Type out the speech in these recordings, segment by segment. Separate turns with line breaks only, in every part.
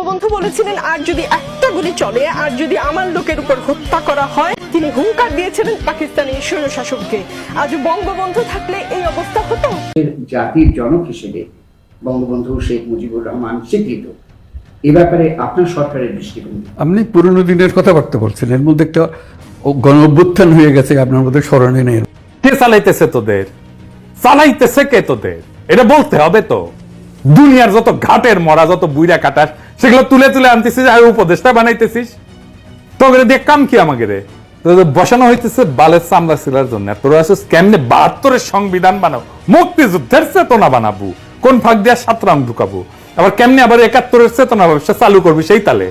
বঙ্গবন্ধু বলেছিলেন আর যদি একটা গুলি চলে আর যদি আমার লোকের উপর হত্যা করা হয় তিনি হুঙ্কার দিয়েছিলেন পাকিস্তানি স্বৈরশাসককে। আজ বঙ্গবন্ধু থাকলে এই অবস্থা হতো?
জাতির জনক হিসেবে বঙ্গবন্ধু শেখ মুজিবুর রহমান স্বীকৃত। এ ব্যাপারে আপনার সরকারের দৃষ্টিভঙ্গি।
আপনি পুরনো দিনের কথাবার্তা বলছেন এর মধ্যে একটা গণ অভ্যুত্থান হয়ে গেছে আপনার মধ্যে স্মরণে নেই।
কে চালাইতেছে তোদের? চালাইতেছে কে তোদের? এটা বলতে হবে তো। দুনিয়ার যত ঘাটের মরা যত বুইরা কাটাস সেগুলো তুলে তুলে আনতেছিস, আর উপদেশটা বানাইতেছিস। তোদের দিয়ে কাম কি আমাকে রে? বসানো হইতেছে বালের চামড়া ছিলার জন্য। তোরা আসিস কেমনে বাহাত্তরের সংবিধান বানাও? মুক্তিযুদ্ধের চেতনা বানাবো। কোন ফাঁক দিয়ে সাত রাম ঢুকাবো। আবার কেমনে আবার একাত্তরের চেতনা ব্যবসা চালু করবি সেই তালে?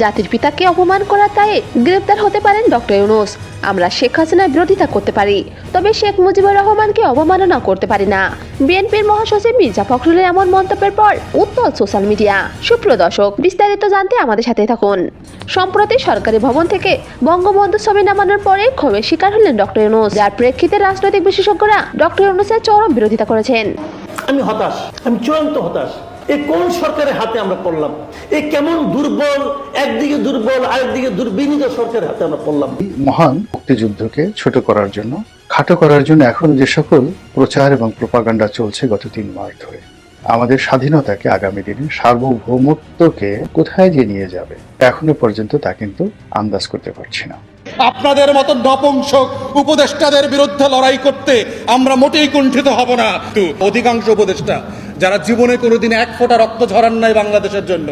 জাতির পিতাকে অপমান করা তাই গ্রেপ্তার হতে পারেন ডক্টর ইউনুস। আমরা শেখ হাসিনার বিরোধিতা করতে পারি, তবে শেখ মুজিবুর রহমানকে অবমাননা করতে পারি না। বিএনপির মহাসচিব মির্জা ফখরুলের এমন মন্তব্যের পর উত্তল সোশ্যাল মিডিয়া। সুপ্রিয় দর্শক, বিস্তারিত জানতে আমাদের সাথে থাকুন। সম্প্রতি সরকারি ভবন থেকে বঙ্গবন্ধু ছবি নামানোর পরে ক্ষোভের শিকার হলেন ডক্টর ইউনুস। যার প্রেক্ষিতে রাজনৈতিক বিশেষজ্ঞরা ডক্টর ইউনুসের চরম বিরোধিতা করেছেন।
আমি হতাশ, আমি চূড়ান্ত হতাশ। এ কোন সরকারের হাতে আমরা পড়লাম? এ কেমন দুর্বল একদিকে দুর্বল আরেকদিকে দুর্বিনীত সরকারের হাতে আমরা পড়লাম?
মহান মুক্তিযুদ্ধকে ছোট করার জন্য খাটো করার জন্য এখন যে সকল প্রচার এবং প্রপাগান্ডা চলছে গত তিন মাস ধরে আমাদের স্বাধীনতাকে আগামী দিনে সার্বভৌমত্বকে কোথায় যে নিয়ে যাবে এখনও পর্যন্ত তা কিন্তু আন্দাজ করতে পারছি না।
আপনাদের মতো নপুংসক উপদেষ্টাদের বিরুদ্ধে লড়াই করতে আমরা মোটেই কুণ্ঠিত হব না। অধিকাংশ উপদেষ্টা যারা জীবনে কোনোদিন এক ফোঁটা রক্ত ঝরান নাই বাংলাদেশের জন্য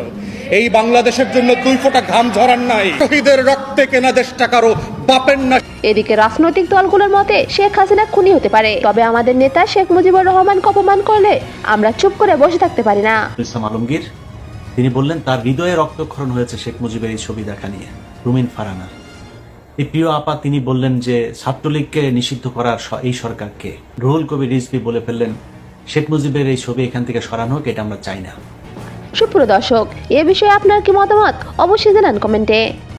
এই বাংলাদেশের জন্য দুই ফোঁটা ঘাম ঝরান নাই। শহীদের রক্তে কেনা দেশটা কারও বাপের না।
এদিকে রাজনৈতিক দলগুলোর মতে শেখ হাসিনা খুনি হতে পারে তবে আমাদের নেতা শেখ মুজিবুর রহমানকে অপমান করলে আমরা চুপ করে বসে থাকতে পারি না।
ইসলাম আলমগীর তিনি বললেন তার হৃদয়ে রক্তক্ষরণ হয়েছে শেখ মুজিবের এই ছবি দেখা নিয়ে রুমিন ফারানা এই প্রিয় আপা তিনি বললেন যে ছাত্রলীগকে নিষিদ্ধ করার এই সরকারকে। রুহুল কবির রিজভি বলে ফেললেন শেখ মুজিবের এই ছবি এখান থেকে সরানো হোক, এটা আমরা চাই না।
সুপ্রিয় দর্শক, এ বিষয়ে আপনার কি মতামত? অবশ্যই জানান কমেন্টে।